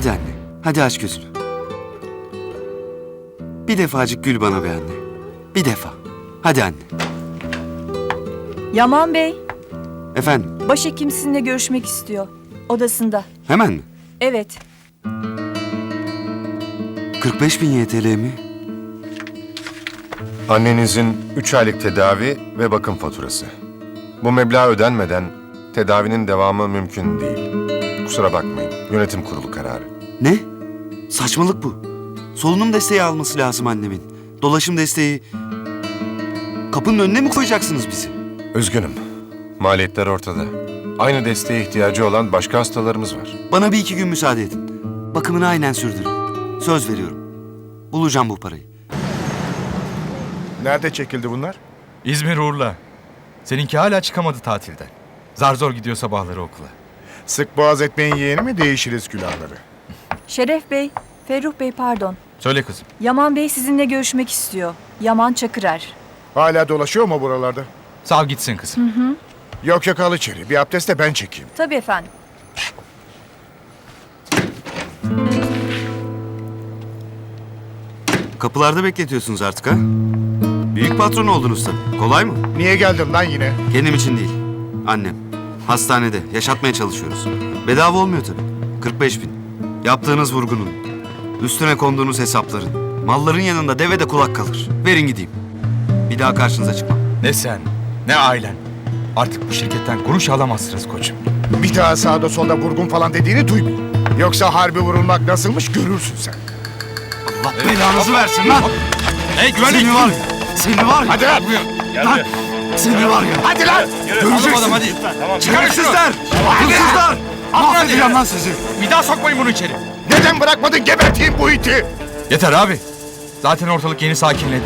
Hadi anne. Hadi aç gözünü. Bir defacık gül bana be anne. Bir defa. Hadi anne. Yaman Bey, Efendim başhekim sizinle görüşmek istiyor. Odasında. hemen mi? Evet. 45 bin YTL mi? Annenizin 3 aylık tedavi ve bakım faturası. Bu meblağ ödenmeden tedavinin devamı mümkün değil. Kusura bakmayın. Yönetim kurulu kararı. Ne? Saçmalık bu. Solunum desteği alması lazım annemin. Dolaşım desteği... Kapının önüne mi koyacaksınız bizi? Üzgünüm. Maliyetler ortada. Aynı desteğe ihtiyacı olan başka hastalarımız var. Bana bir iki gün müsaade edin. Bakımını aynen sürdürün. Söz veriyorum. Bulacağım bu parayı. Nerede çekildi bunlar? İzmir Urla. Seninki hala çıkamadı tatilden. Zar zor gidiyor sabahları okula. Sık boğaz etmeyin yeğeni mi değişiriz külahları? Şeref Bey, Ferruh Bey pardon. Söyle kızım. Yaman Bey sizinle görüşmek istiyor. Yaman Çakırer. Hala dolaşıyor mu buralarda? Sağ gitsin kızım. Yok yok al içeri. Bir abdest de ben çekeyim. Tabii efendim. Kapılarda bekletiyorsunuz artık ha? Büyük patron oldunuz tabii. Kolay mı? Niye geldin lan yine? Kendim için değil. Annem. Hastanede. Yaşatmaya çalışıyoruz. Bedava olmuyor tabii. 45 bin. Yaptığınız vurgunun. Üstüne konduğunuz hesapların. Malların yanında deve de kulak kalır. Verin gideyim. Bir daha karşınıza çıkmam. Ne sen, ne ailen. Artık bu şirketten kuruş alamazsınız koçum. Bir daha sağda solda vurgun falan dediğini duymayayım. Yoksa harbi vurulmak nasılmış görürsün sen. Allah belanızı versin lan! Hey Seni var ya! Seni var ya! Hadi lan! Lan! Seni var ya! Hadi lan! Göreceksin! hadi. Şerefsizler! Hırsızlar! Mahvedeceğim lan sizi! Bir daha sokmayın bunu içeri. Neden bırakmadın geberteyim bu iti? Yeter abi. Zaten ortalık yeni sakinledi.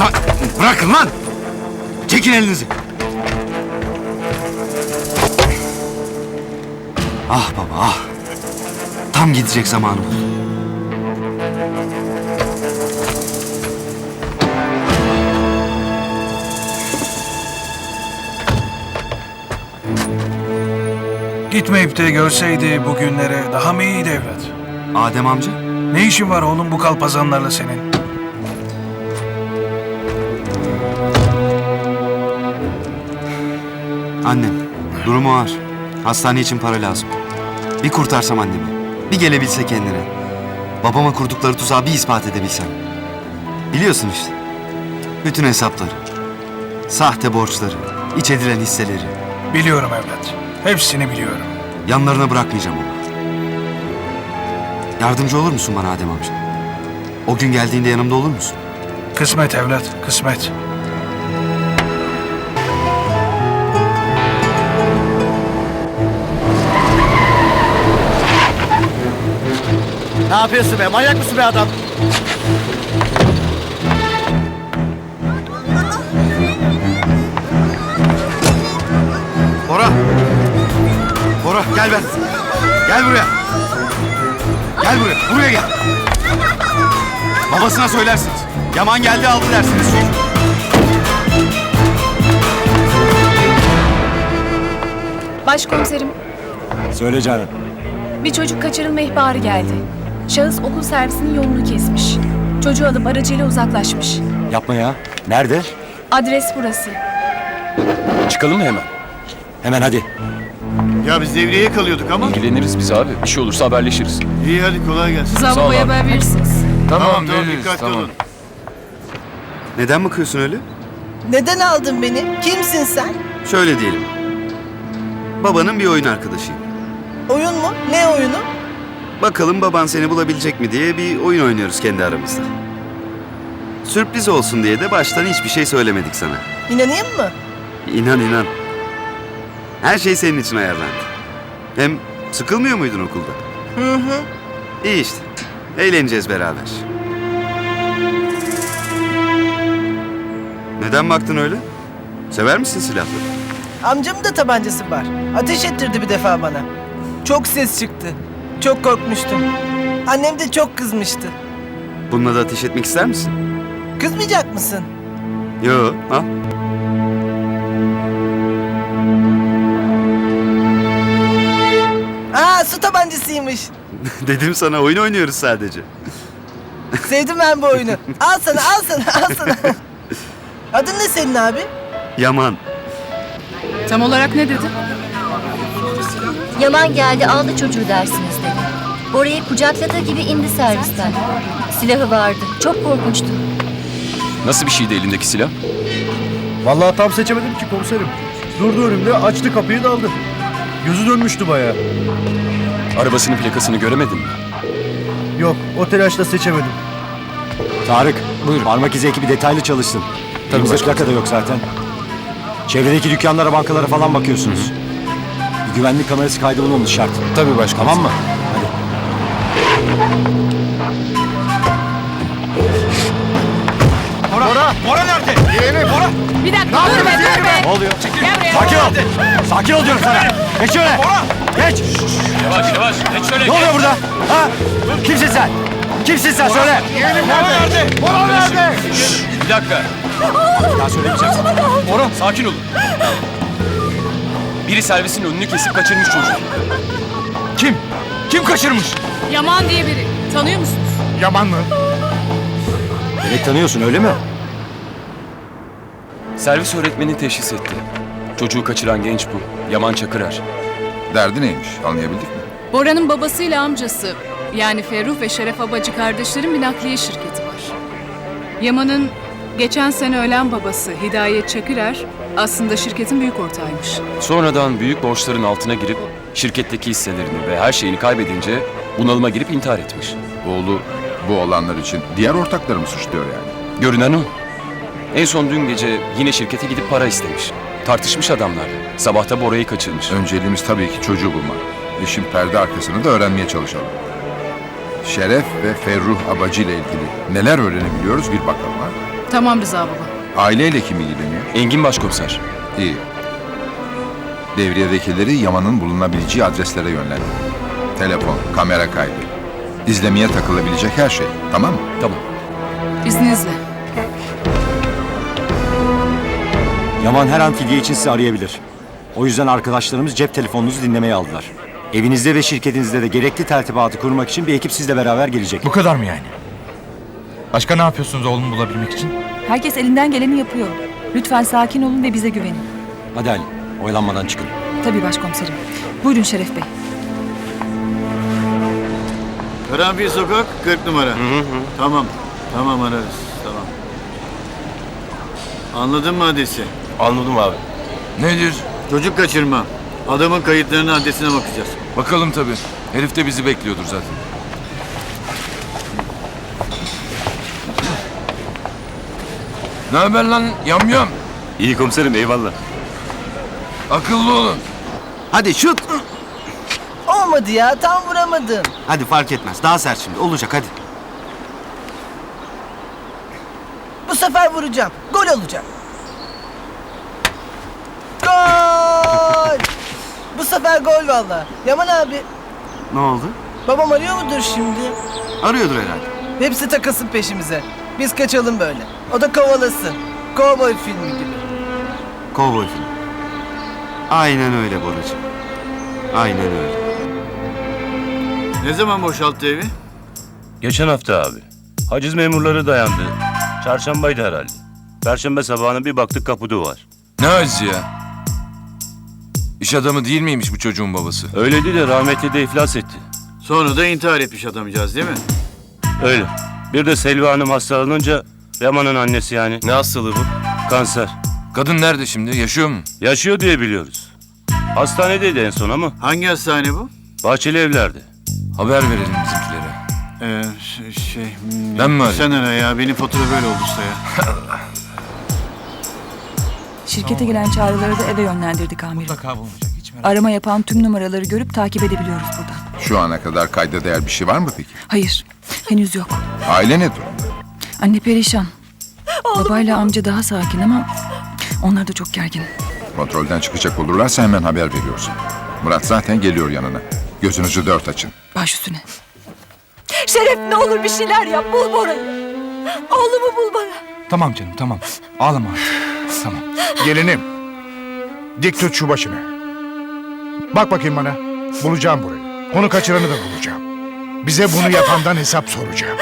Lan bırakın lan! Çekin elinizi! Ah baba ah! Tam gidecek zamanı bu. Gitmeyip de görseydi bugünlere daha mı iyiydi evlat? Adem amca? Ne işin var oğlum bu kalpazanlarla senin? Annem. Durumu ağır. Hastane için para lazım. Bir kurtarsam annemi. Bir gelebilse kendine. Babama kurdukları tuzağı bir ispat edebilsem. Biliyorsun işte. Bütün hesapları. Sahte borçları. iç edilen hisseleri. Biliyorum evlat. Hepsini biliyorum. Yanlarına bırakmayacağım onu. Yardımcı olur musun bana Adem amca? O gün geldiğinde yanımda olur musun? Kısmet evlat, kısmet. Ne yapıyorsun be? Manyak mısın be adam? Gel ben. Gel buraya. Gel buraya. Buraya gel. Babasına söylersiniz. Yaman geldi aldı dersiniz. Başkomiserim, Söyle canım. bir çocuk kaçırılma ihbarı geldi. Şahıs okul servisinin yolunu kesmiş. Çocuğu alıp aracıyla uzaklaşmış. Yapma ya. Nerede? Adres burası. Çıkalım mı hemen? Hemen hadi. Ya biz devreye kalıyorduk ama. İlgileniriz biz abi. Bir şey olursa haberleşiriz. İyi hadi kolay gelsin. Sağ ol Zaboba'ya abi. haber verirsiniz. Tamam tamam, veririz, dikkatli tamam. olun. Neden bakıyorsun öyle? Neden aldın beni? Kimsin sen? Şöyle diyelim. Babanın bir oyun arkadaşıyım. Oyun mu? Ne oyunu? Bakalım baban seni bulabilecek mi diye bir oyun oynuyoruz kendi aramızda. Sürpriz olsun diye de baştan hiçbir şey söylemedik sana. İnanayım mı? İnan inan. Her şey senin için ayarlandı. Hem sıkılmıyor muydun okulda? Hı hı. İyi işte. Eğleneceğiz beraber. Neden baktın öyle? Sever misin silahları? Amcamın da tabancası var. Ateş ettirdi bir defa bana. Çok ses çıktı. Çok korkmuştum. Annem de çok kızmıştı. Bununla da ateş etmek ister misin? Kızmayacak mısın? Yo, al. Tabancasıymış. Dedim sana oyun oynuyoruz sadece. Sevdim ben bu oyunu. Al sana al sana al sana. Adın ne senin abi? Yaman. Tam olarak ne dedi? Yaman geldi aldı çocuğu dersiniz dedi. Bora'yı kucakladığı gibi indi servisten. Silahı vardı. Çok korkunçtu. Nasıl bir şeydi elindeki silah? Vallahi tam seçemedim ki komiserim. Durdu önümde açtı kapıyı daldı. Gözü dönmüştü bayağı. Arabasının plakasını göremedin mi? Yok o telaşla seçemedim. Tarık, buyur. Parmak izi ekibi detaylı çalışsın. Elimizde plaka da yok zaten. Çevredeki dükkanlara, bankalara falan bakıyorsunuz. Bir güvenlik kamerası kaydı bulunmuş şart. Tabii başkanım. Tamam mı? Bora! Bora nerede? Yeğenim. Bora! Bir dakika dur be dur be. Ne oluyor? Gel buraya. Sakin ol. Sakin ol diyorum sana. Geç şöyle. Geç. Yavaş yavaş. Geç şöyle. Ne oluyor burada? Ha? Kimsin sen? Kimsin sen? Söyle. Yeğenim Bora nerede? Bora nerede? Bir dakika. Daha söylemeyeceksin. Orhan sakin olun. Biri servisin önünü kesip kaçırmış çocuğu. Kim? Kim kaçırmış? Yaman diye biri. Tanıyor musunuz? Yaman mı? Demek tanıyorsun öyle mi? Servis öğretmeni teşhis etti. Çocuğu kaçıran genç bu. Yaman Çakırer. Derdi neymiş? Anlayabildik mi? Bora'nın babasıyla amcası yani Ferruh ve Şeref Abacı kardeşlerin bir nakliye şirketi var. Yaman'ın geçen sene ölen babası Hidayet Çakırer aslında şirketin büyük ortağıymış. Sonradan büyük borçların altına girip şirketteki hisselerini ve her şeyini kaybedince bunalıma girip intihar etmiş. Oğlu bu olanlar için diğer ortakları mı suçluyor yani? Görünen o. En son dün gece yine şirkete gidip para istemiş. Tartışmış adamlar. Sabahta Bora'yı kaçırmış. Önceliğimiz tabii ki çocuğu bulmak. İşin perde arkasını da öğrenmeye çalışalım. Şeref ve Ferruh Abacı ile ilgili neler öğrenebiliyoruz bir bakalım ha. Tamam Rıza baba. Aileyle kim ilgileniyor? Engin Başkomiser. İyi. Devriyedekileri Yaman'ın bulunabileceği adreslere yönlendir. Telefon, kamera kaydı. İzlemeye takılabilecek her şey. Tamam mı? Tamam. İzninizle. Yaman her an fidye için sizi arayabilir. O yüzden arkadaşlarımız cep telefonunuzu dinlemeye aldılar. Evinizde ve şirketinizde de gerekli tertibatı kurmak için bir ekip sizle beraber gelecek. Bu kadar mı yani? Başka ne yapıyorsunuz oğlumu bulabilmek için? Herkes elinden geleni yapıyor. Lütfen sakin olun ve bize güvenin. Hadi Ali, oyalanmadan çıkın. Tabii başkomiserim. Buyurun Şeref Bey. Karanfil sokak 40 numara. Tamam. Tamam ararız. Tamam. Anladın mı adresi? Anladım abi. Nedir? Çocuk kaçırma. Adamın kayıtlarının adresine bakacağız. Bakalım tabii. Herif de bizi bekliyordur zaten. Ne haber lan yamyam? İyi komiserim, eyvallah. Akıllı olun. Hadi şut. Olmadı ya tam vuramadım. Hadi fark etmez. Daha sert şimdi. Olacak hadi. Bu sefer vuracağım. Gol olacak. Gol! Bu sefer gol valla. Yaman abi Ne oldu? babam arıyor mudur şimdi? Arıyordur herhalde. Hepsi takılsın peşimize. Biz kaçalım böyle. O da kovalasın. Kovboy filmi gibi. Kovboy filmi. Aynen öyle Boracığım. Aynen öyle. Ne zaman boşalttı evi? Geçen hafta abi. Haciz memurları dayandı. Çarşambaydı herhalde. Perşembe sabahına bir baktık kapıda var. Ne acı ya? İş adamı değil miymiş bu çocuğun babası? Öyleydi de rahmetli de iflas etti. Sonra da intihar etmiş adamcağız değil mi? Öyle. Bir de Selvi Hanım hastalanınca Yaman'ın annesi yani. Ne hastalığı bu? Kanser. Kadın nerede şimdi? Yaşıyor mu? Yaşıyor diye biliyoruz. Hastanedeydi en son ama Hangi hastane bu? bahçeli evlerde. Haber verelim bizimkilere. Ee, ş- şey... hmm, Ben mi arayayım? Sen ara ya. Benim fatura böyle oldu usta ya. Şirkete gelen çağrıları da eve yönlendirdik amirim. Mutlaka bulunacak. Hiç merak Arama yapan tüm numaraları görüp takip edebiliyoruz buradan. Şu ana kadar kayda değer bir şey var mı peki? Hayır, henüz yok. Aile ne durumda? Anne perişan. Babayla amca daha sakin ama onlar da çok gergin. Kontrolden çıkacak olurlarsa hemen haber veriyorsun. Murat zaten geliyor yanına. Gözünüzü dört açın. Baş üstüne. Şeref ne olur bir şeyler yap. Bul Bora'yı. Oğlumu bul bana. Tamam canım tamam. Ağlama artık. Tamam. Gelinim. Dik tut şu başını. Bak bakayım bana. Bulacağım burayı. Onu kaçıranı da bulacağım. Bize bunu yapandan hesap soracağım.